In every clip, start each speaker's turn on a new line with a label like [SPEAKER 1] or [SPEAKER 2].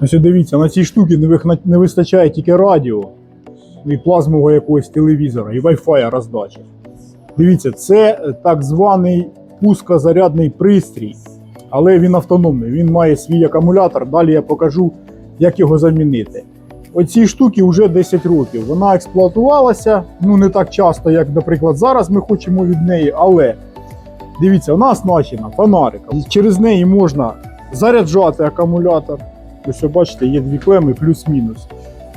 [SPEAKER 1] Ось дивіться, на цій штуці не, вистачає тільки радіо і плазмового якогось телевізора, і Wi-Fi роздачі. Дивіться, це е, так званий пускозарядний пристрій, але він автономний, він має свій акумулятор. Далі я покажу, як його замінити. Оцій штуки вже 10 років. Вона експлуатувалася, ну не так часто, як, наприклад, зараз ми хочемо від неї, але дивіться, вона оснащена фонариком. Через неї можна заряджати акумулятор. Ось бачите, є дві клеми плюс-мінус.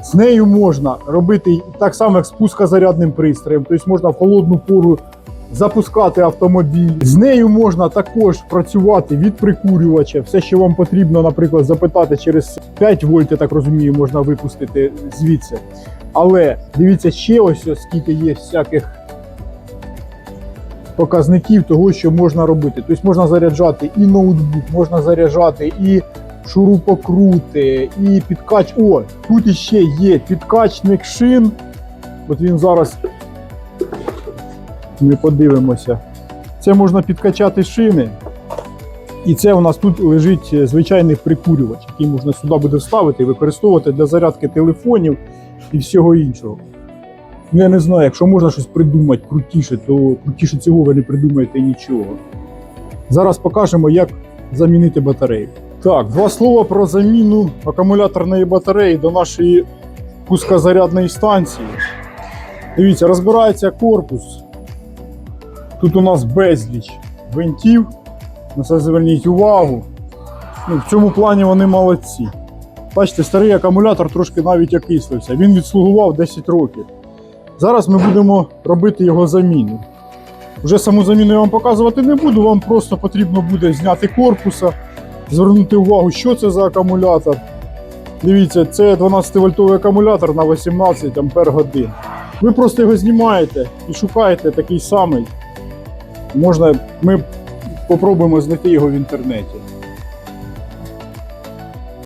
[SPEAKER 1] З нею можна робити так само, як з пускозарядним пристроєм, тобто можна в холодну пору запускати автомобіль. З нею можна також працювати від прикурювача. Все, що вам потрібно, наприклад, запитати через 5 вольт, я так розумію, можна випустити звідси. Але дивіться ще ось скільки є всяких показників того, що можна робити. Тобто можна заряджати і ноутбук, можна заряджати і шурупокрути, і підкач. О, тут іще є підкачник шин. От він зараз. Ми подивимося. Це можна підкачати шини. І це у нас тут лежить е, звичайний прикурювач, який можна сюди буде вставити і використовувати для зарядки телефонів і всього іншого. Ну, я не знаю, якщо можна щось придумати крутіше, то крутіше цього ви не придумаєте нічого. Зараз покажемо, як замінити батарею. Так, два слова про заміну акумуляторної батареї до нашої пускозарядної станції. Дивіться, розбирається корпус. Тут у нас безліч винтів. На це зверніть увагу. Ну, в цьому плані вони молодці. Бачите, старий акумулятор трошки навіть окислився. Він відслугував 10 років. Зараз ми будемо робити його заміну. Вже саму заміну я вам показувати не буду, вам просто потрібно буде зняти корпуса, звернути увагу, що це за акумулятор. Дивіться, це 12-вольтовий акумулятор на 18 ампер годин. Ви просто його знімаєте і шукаєте такий самий. Можна, ми попробуємо знайти його в інтернеті.